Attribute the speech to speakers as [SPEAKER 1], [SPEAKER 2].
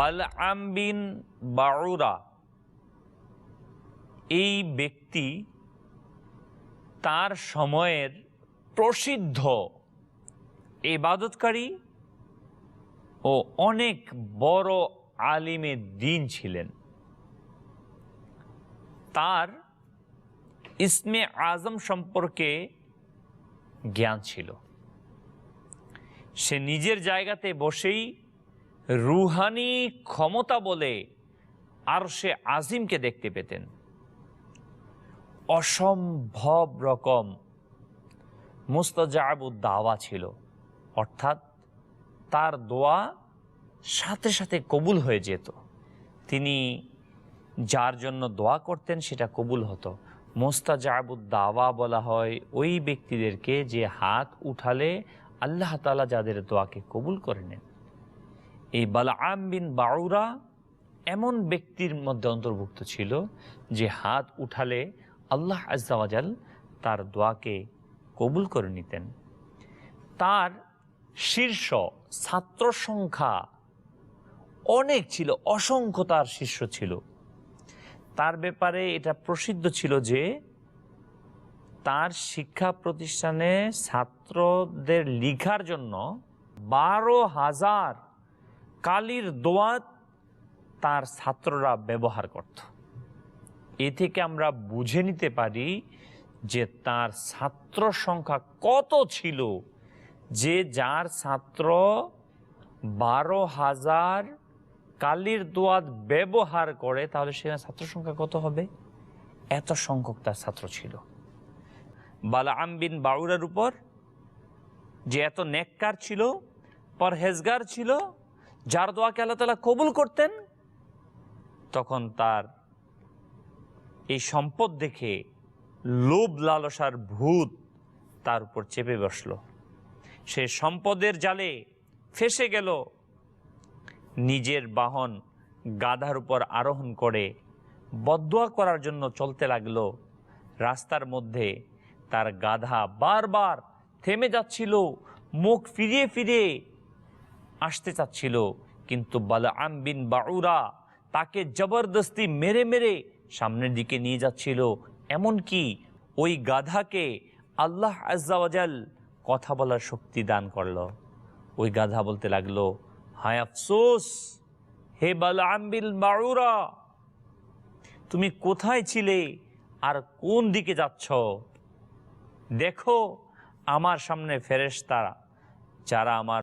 [SPEAKER 1] বাল বিন বাউরা। এই ব্যক্তি তার সময়ের প্রসিদ্ধ ইবাদতকারী ও অনেক বড় আলিমে দিন ছিলেন। তার ইসমে আজম সম্পর্কে জ্ঞান ছিল। সে নিজের জায়গাতে বসেই রুহানি ক্ষমতা বলে আর সে আজিমকে দেখতে পেতেন। অসম্ভব রকম মুস্তাজাবুদ দাওয়া ছিল। অর্থাৎ তার দোয়া সাথে সাথে কবুল হয়ে যেত। তিনি যার জন্য দোয়া করতেন সেটা কবুল হতো। মোস্তাজাবুদ দাওয়া বলা হয় ওই ব্যক্তিদেরকে যে হাত উঠালে আল্লাহ তালা যাদের দোয়াকে কবুল করে নেন। এই বালাআম বিন বাউরা এমন ব্যক্তির মধ্যে অন্তর্ভুক্ত ছিল যে হাত উঠালে আল্লাহ আজাল তার দোয়াকে কবুল করে নিতেন। তার শীর্ষ ছাত্র সংখ্যা অনেক ছিল, অসংখ্য তার শিষ্য ছিল। তার ব্যাপারে এটা প্রসিদ্ধ ছিল যে তার শিক্ষা প্রতিষ্ঠানে ছাত্রদের লিখার জন্য বারো হাজার কালির দোয়াত তার ছাত্ররা ব্যবহার করত। এ থেকে আমরা বুঝে নিতে পারি যে তার ছাত্র সংখ্যা কত ছিল, যে যার ছাত্র বারো হাজার কালির দোয়াত ব্যবহার করে, তাহলে সেখানে ছাত্র সংখ্যা কত হবে? এত সংখ্যক তার ছাত্র ছিল। বালাআম বিন বাউরার উপর যে এত নেককার ছিল, পরহেজগার ছিল যার দোয়াকে আল্লাহ তালা কবুল করতেন, তখন তার এই সম্পদ দেখে লোভ লালসার ভূত তার উপর চেপে বসল। সে সম্পদের জালে ফেসে গেল। নিজের বাহন গাধার উপর আরোহণ করে বদুয়া করার জন্য চলতে লাগল। রাস্তার মধ্যে তার গাধা বারবার থেমে যাচ্ছিল, মুখ ফিরিয়ে ফিরিয়ে আসতে চাচ্ছিল, কিন্তু বালাআম বিন বাউরা তাকে জবরদস্তি মেরে মেরে সামনের দিকে নিয়ে যাচ্ছিল। এমনকি ওই গাধাকে আল্লাহ আজ্জাওয়াজাল কথা বলার শক্তি দান করল। ওই গাধা বলতে লাগল, হায় আফসোস, হে বালাআম বিন বাউরা, তুমি কোথায় ছিলে আর কোন দিকে যাচ্ছ? দেখো, আমার সামনে ফেরেশতা যারা আমার